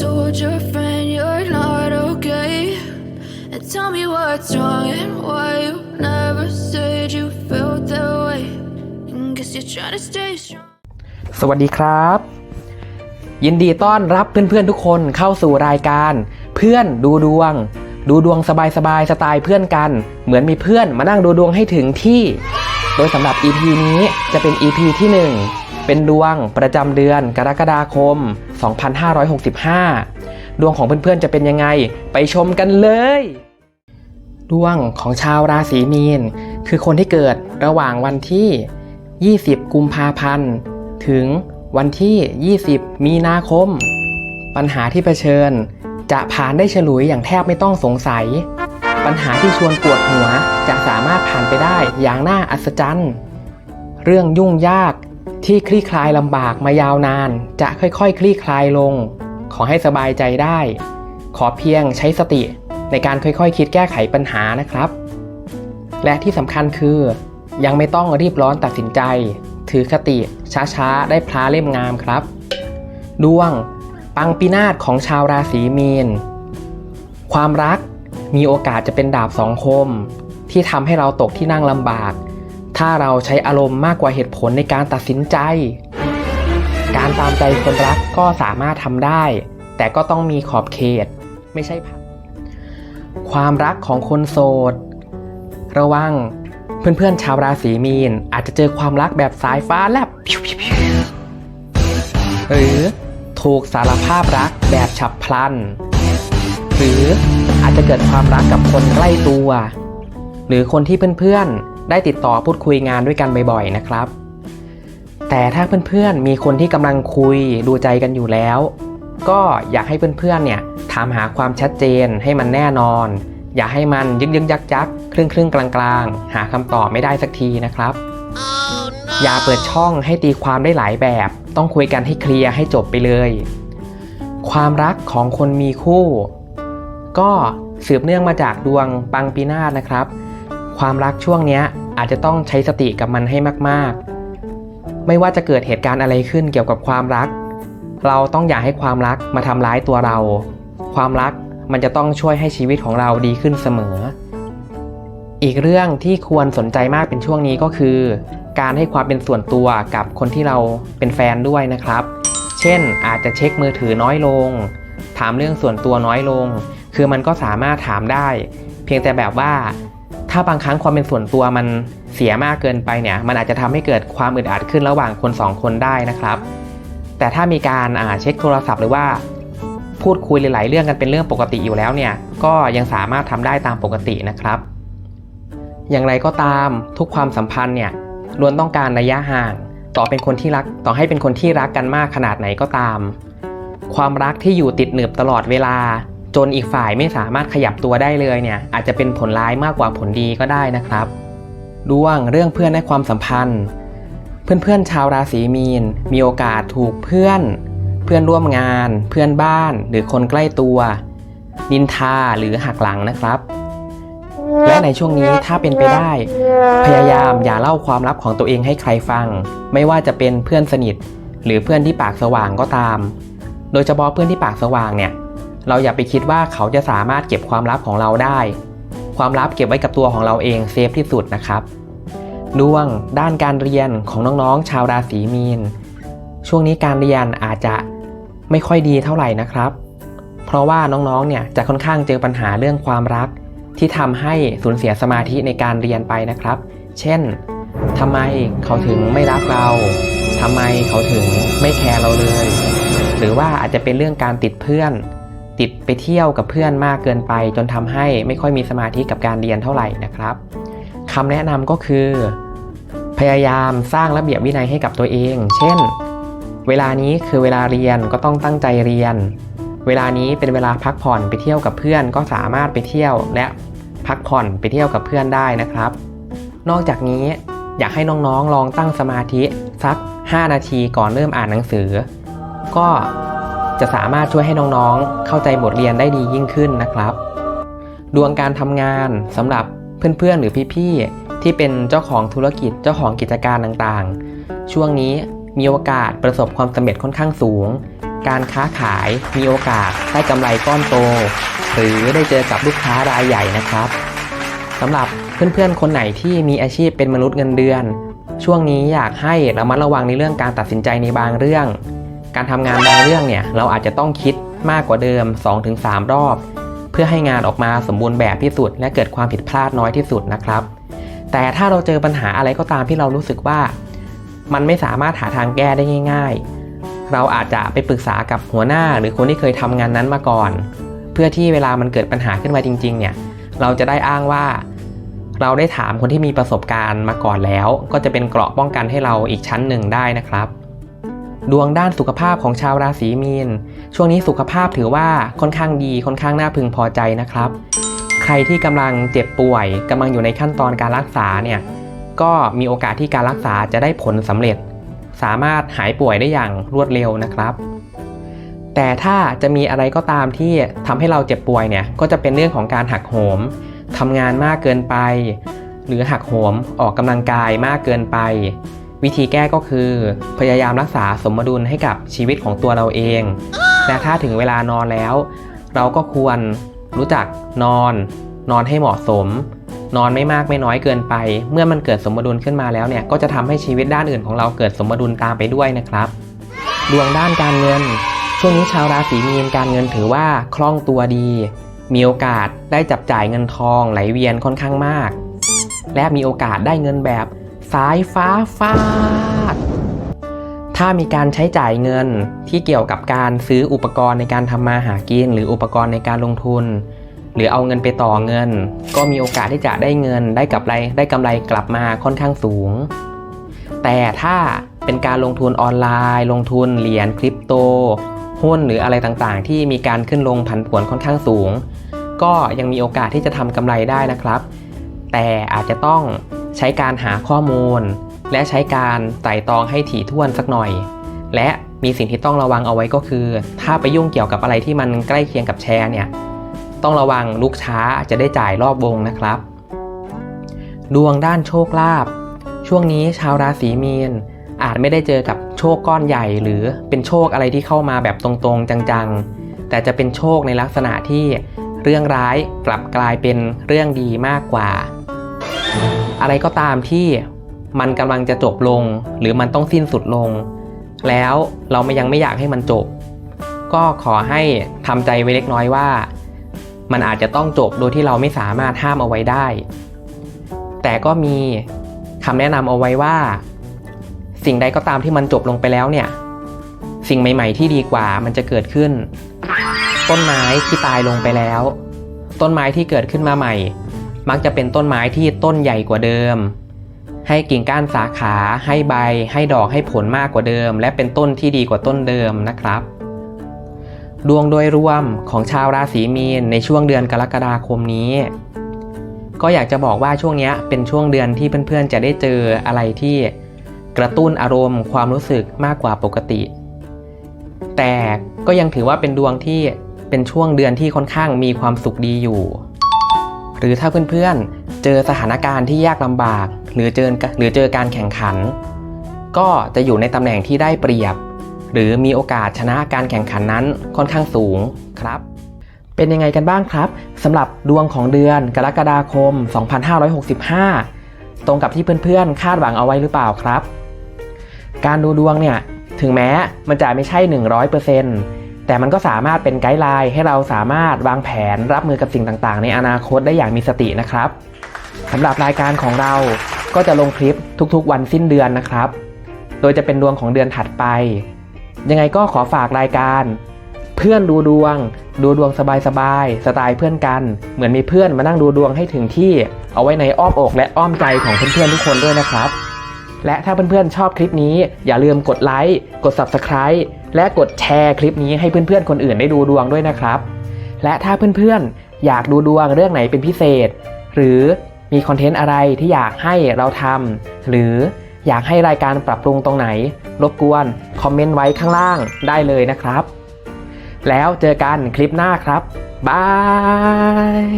told your friend you're not okay? And tell me what's wrong and why you never said you felt that way. And guess you're trying to stay strong. สวัสดีครับ ยินดีต้อนรับเพื่อนๆทุกคนเข้าสู่รายการ เพื่อนดูดวง ดูดวงสบายๆสไตล์เพื่อนกัน เหมือนมีเพื่อนมานั่งดูดวงให้ถึงที่ โดยสำหรับ EP นี้จะเป็น EP ที่ 1 เป็นดวงประจำเดือนกรกฎาคม 2565 ดวงของเพื่อนๆจะเป็นยังไง ไปชมกันเลย ดวงของชาวราศีมีน คือคนที่เกิดระหว่างวันที่ 20 กุมภาพันธ์ ถึงวันที่ 20 มีนาคม ปัญหาที่เผชิญ จะผ่านได้ฉลุยอย่างแทบไม่ต้องสงสัย ปัญหาที่ชวนปวดหัวจะสามารถผ่านไปได้อย่างน่าอัศจรรย์ เรื่องยุ่งยาก ที่คลี่คลายลำบากมายาวนาน จะค่อยๆคคลี่คลายลง ขอให้สบายใจได้ ขอเพียงใช้สติในการค่อยๆคิดแก้ไขปัญหานะครับ และที่สำคัญคือ ยังไม่ต้องรีบร้อนตัดสินใจ ถือคติช้าๆ ได้พลาเล่มงามครับ ดวง ปังปีนาศของชาวราศีมีน ความรักมีโอกาสจะเป็นดาบสองคม ที่ทำให้เราตกที่นั่งลำบาก ถ้าเราใช้อารมณ์มากกว่าเหตุผลในการตัดสินใจ การตามใจคนรักก็สามารถทำได้ แต่ก็ต้องมีขอบเขต ไม่ใช่พักความรักของคนโสด ระวังเพื่อนๆชาวราศีมีน อาจจะเจอความรักแบบสายฟ้าแลบหรือถูกสารภาพรักแบบฉับพลัน หรืออาจจะเกิดความรักกับคนใกล้ตัว หรือคนที่เพื่อนๆ ได้ติดต่อพูดคุยงานด้วยกันบ่อยๆนะครับ แต่ถ้าเพื่อนๆมีคนที่กำลังคุยดูใจกันอยู่แล้ว ก็อยากให้เพื่อนๆเนี่ยถามหาความชัดเจนให้มันแน่นอน อย่าให้มันยึกยึกยักยักครึ่งครึ่งกลางกลางๆหาคำตอบไม่ได้สักทีนะครับอย่าเปิดช่องให้ตีความได้หลายแบบ ต้องคุยกันให้เคลียร์ให้จบไปเลย ความรักของคนมีคู่ ก็สืบเนื่องมาจากดวงปังปีนาศนะครับ ความรักช่วงนี้อาจจะต้องใช้สติกับมันให้มาก ๆ ไม่ว่าจะเกิดเหตุการณ์อะไรขึ้นเกี่ยวกับความรัก เราต้องอย่าให้ความรักมาทำร้ายตัวเรา ความรักมันจะต้องช่วยให้ชีวิตของเราดีขึ้นเสมอ อีกเรื่องที่ควรสนใจมากเป็นช่วงนี้ก็คือ การให้ความเป็นส่วนตัวกับคนที่เราเป็นแฟนด้วยนะครับ เช่นอาจจะเช็คมือถือน้อยลง ถามเรื่องส่วนตัวน้อยลง คือมันก็สามารถถามได้ เพียงแต่แบบว่า ถ้าบางครั้งความเป็นส่วนตัวมันเสียมากเกินไปเนี่ย มันอาจจะทำให้เกิดความอึดอัดขึ้นระหว่างคนสองคนได้นะครับ แต่ถ้ามีการอ่าเช็คโทรศัพท์หรือว่าพูดคุยหลาย ๆ เรื่องกันเป็นเรื่องปกติอยู่แล้วเนี่ย ก็ยังสามารถทำได้ตามปกตินะครับ อย่างไรก็ตามทุกความสัมพันธ์เนี่ยล้วนต้องการระยะห่าง ต่อเป็นคนที่รักต่อให้เป็นคนที่รักกันมากขนาดไหนก็ตาม ความรักที่อยู่ติดหนึบตลอดเวลา จนอีกฝ่ายไม่สามารถขยับตัวได้เลยเนี่ยอาจจะเป็นผลร้ายมากกว่าผลดีก็ได้นะครับดวงเรื่องเพื่อนในความสัมพันธ์ เพื่อนๆชาวราศีมีน มีโอกาสถูกเพื่อน เพื่อนร่วมงาน เพื่อนบ้าน หรือคนใกล้ตัว นินทาหรือหักหลังนะครับ และในช่วงนี้ถ้าเป็นไปได้ พยายามอย่าเล่าความลับของตัวเองให้ใครฟัง ไม่ว่าจะเป็นเพื่อนสนิท หรือเพื่อนที่ปากสว่างก็ตาม โดยเฉพาะเพื่อนที่ปากสว่างเนี่ย เราอย่าไปคิดว่าเขาจะสามารถเก็บความลับของเราได้ ความลับเก็บไว้กับตัวของเราเองเซฟที่สุดนะครับดวงด้านการเรียนของน้องๆ ชาวราศีมีน ช่วงนี้การเรียนอาจจะไม่ค่อยดีเท่าไหร่นะครับ เพราะว่าน้องๆ เนี่ยจะค่อนข้างเจอปัญหาเรื่องความรัก ที่ทำให้สูญเสียสมาธิในการเรียนไปนะครับ เช่นทำไมเขาถึงไม่รักเราทำไมเขาถึงไม่แคร์เราเลย หรือว่าอาจจะเป็นเรื่องการติดเพื่อน ติดไปเที่ยวกับเพื่อนมากเกินไป จนทำให้ไม่ค่อยมีสมาธิกับการเรียนเท่าไหร่นะครับคำแนะนำก็คือ พยายามสร้างระเบียบวินัยให้กับตัวเอง เช่น เวลานี้คือเวลาเรียนก็ต้องตั้งใจเรียน เวลานี้เป็นเวลาพักผ่อนไปเที่ยวกับเพื่อนก็สามารถไปเที่ยวและพักผ่อนไปเที่ยวกับเพื่อนได้นะครับ นอกจากนี้อยากให้น้องๆลองตั้งสมาธิสัก 5 นาทีก่อนเริ่มอ่านหนังสือ ก็ จะสามารถช่วยให้น้องๆ เข้าใจบทเรียนได้ดียิ่งขึ้นนะครับ ดวงการทำงานสำหรับเพื่อนๆ หรือพี่ๆ ที่เป็นเจ้าของธุรกิจเจ้าของกิจการต่างๆ ช่วงนี้มีโอกาสประสบความสำเร็จค่อนข้างสูง การค้าขายมีโอกาสได้กำไรก้อนโต หรือได้เจอกับลูกค้ารายใหญ่นะครับสำหรับเพื่อนๆ คนไหนที่มีอาชีพเป็นมนุษย์เงินเดือน ช่วงนี้อยากให้ระมัดระวังในเรื่องการตัดสินใจในบางเรื่อง การทำงานบางเรื่องเนี่ยเราอาจจะต้องคิดมากกว่าเดิม 2-3 รอบ เพื่อให้งานออกมาสมบูรณ์แบบที่สุด และเกิดความผิดพลาดน้อยที่สุดนะครับ แต่ถ้าเราเจอปัญหาอะไรก็ตามที่เรารู้สึกว่า มันไม่สามารถหาทางแก้ได้ง่าย ๆ เราอาจจะไปปรึกษากับหัวหน้าหรือคนที่เคยทำงานนั้นมาก่อน เพื่อที่เวลามันเกิดปัญหาขึ้นมาจริง ๆ เนี่ยเราจะได้อ้างว่าเราได้ถามคนที่มีประสบการณ์มาก่อนแล้ว ก็จะเป็นเกราะป้องกันให้เราอีกชั้นหนึ่งได้นะครับ ดวงด้านสุขภาพของชาวราศีมีน ช่วงนี้สุขภาพถือว่าค่อนข้างดีค่อนข้างน่าพึงพอใจนะครับ ใครที่กำลังเจ็บป่วยกำลังอยู่ในขั้นตอนการรักษาเนี่ยก็มีโอกาสที่การรักษาจะได้ผลสำเร็จ สามารถหายป่วยได้อย่างรวดเร็วนะครับ แต่ถ้าจะมีอะไรก็ตามที่ทำให้เราเจ็บป่วยเนี่ยก็จะเป็นเรื่องของการหักโหมทำงานมากเกินไป หรือหักโหมออกกำลังกายมากเกินไป วิธีแก้ก็คือ พยายามรักษาสมดุลให้กับชีวิตของตัวเราเอง และถ้าถึงเวลานอนแล้ว เราก็ควรรู้จักนอน นอนให้เหมาะสม นอนไม่มากไม่น้อยเกินไป เมื่อมันเกิดสมดุลขึ้นมาแล้วเนี่ยก็จะทำให้ชีวิตด้านอื่นของเราเกิดสมดุลตามไปด้วยนะครับ ดวงด้านการเงิน ช่วงนี้ชาวราศีมีนการเงินถือว่าคล่องตัวดี มีโอกาสได้จับจ่ายเงินทองไหลเวียนค่อนข้างมาก และมีโอกาสได้เงินแบบ สายฟ้าฟาด ถ้ามีการใช้จ่ายเงินที่เกี่ยวกับการซื้ออุปกรณ์ในการทำมาหากิน หรืออุปกรณ์ในการลงทุน หรือเอาเงินไปต่อเงิน ก็มีโอกาสที่จะได้เงินได้กำไรได้กำไรกลับมาค่อนข้างสูง แต่ถ้าเป็นการลงทุนออนไลน์ ลงทุนเหรียญคริปโตหุ้นหรืออะไรต่างๆ ที่มีการขึ้นลงผันผวนค่อนข้างสูง ก็ยังมีโอกาสที่จะทำกำไรได้นะครับ แต่อาจจะต้อง ใช้การหาข้อมูล และใช้การไต่ตองให้ถี่ถ้วนสักหน่อย และมีสิ่งที่ต้องระวังเอาไว้ก็คือ ถ้าไปยุ่งเกี่ยวกับอะไรที่มันใกล้เคียงกับแชร์เนี่ยต้องระวังลูกช้าจะได้จ่ายรอบวงนะครับ ดวงด้านโชคลาภช่วงนี้ชาวราศีมีนอาจไม่ได้เจอกับโชคก้อนใหญ่ หรือเป็นโชคอะไรที่เข้ามาแบบตรงๆ จังๆ แต่จะเป็นโชคในลักษณะที่เรื่องร้ายกลับกลายเป็นเรื่องดีมากกว่า อะไรก็ตามที่มันกำลังจะจบลง หรือมันต้องสิ้นสุดลง แล้วเราไม่ยังไม่อยากให้มันจบ ก็ขอให้ทำใจไว้เล็กน้อยว่า มันอาจจะต้องจบโดยที่เราไม่สามารถห้ามเอาไว้ได้ แต่ก็มีคำแนะนำเอาไว้ว่า สิ่งใดก็ตามที่มันจบลงไปแล้วเนี่ย สิ่งใหม่ ๆ ที่ดีกว่ามันจะเกิดขึ้น ต้นไม้ที่ตายลงไปแล้ว ต้นไม้ที่เกิดขึ้นมาใหม่ มักจะเป็นต้นไม้ที่ต้นใหญ่กว่าเดิม ให้กิ่งก้านสาขา ให้ใบ ให้ดอกให้ผลมากกว่าเดิม และเป็นต้นที่ดีกว่าต้นเดิมนะครับ ดวงโดยรวมของชาวราศีมีนในช่วงเดือนกรกฎาคมนี้ ก็อยากจะบอกว่าช่วงนี้เป็นช่วงเดือนที่เพื่อนๆจะได้เจออะไรที่กระตุ้นอารมณ์ ความรู้สึกมากกว่าปกติ แต่ก็ยังถือว่าเป็นดวงที่เป็นช่วงเดือนที่ค่อนข้างมีความสุขดีอยู่ หรือถ้าเพื่อนๆ เจอสถานการณ์ที่ยากลำบาก หรือเจอหรือเจอการแข่งขัน ก็จะอยู่ในตำแหน่งที่ได้เปรียบ หรือมีโอกาสชนะการแข่งขันนั้นค่อนข้างสูงครับ เป็นยังไงกันบ้างครับสำหรับดวงของเดือนกรกฎาคม 2565 ตรงกับที่เพื่อนๆ คาดหวังเอาไว้หรือเปล่าครับ การดูดวงเนี่ยถึงแม้มันจะไม่ใช่ 100% แต่มันก็สามารถเป็นไกด์ไลน์ให้เราสามารถวางแผนรับมือกับสิ่งต่างๆ ในอนาคตได้อย่างมีสตินะครับสำหรับรายการของเราก็จะลงคลิปทุกๆ วันสิ้นเดือนนะครับ โดยจะเป็นดวงของเดือนถัดไป ยังไงก็ขอฝากรายการ เพื่อนดูดวง ดูดวงสบายๆสไตล์เพื่อนกัน เหมือนมีเพื่อนมานั่งดูดวงให้ถึงที่เอาไว้ในอ้อมอกและอ้อมใจของเพื่อนๆทุกคนด้วยนะครับ และถ้าเพื่อนๆชอบคลิปนี้อย่าลืมกดไลค์กด Subscribe และกดแชร์คลิปนี้ให้เพื่อนๆคนอื่นได้ดูดวงด้วยนะครับ และถ้าเพื่อนๆอยากดูดวงเรื่องไหนเป็นพิเศษ หรือมีคอนเทนต์อะไรที่อยากให้เราทำหรืออยากให้รายการปรับปรุงตรงไหน รบกวนคอมเมนต์ไว้ข้างล่างได้เลยนะครับ แล้วเจอกันคลิปหน้าครับบาย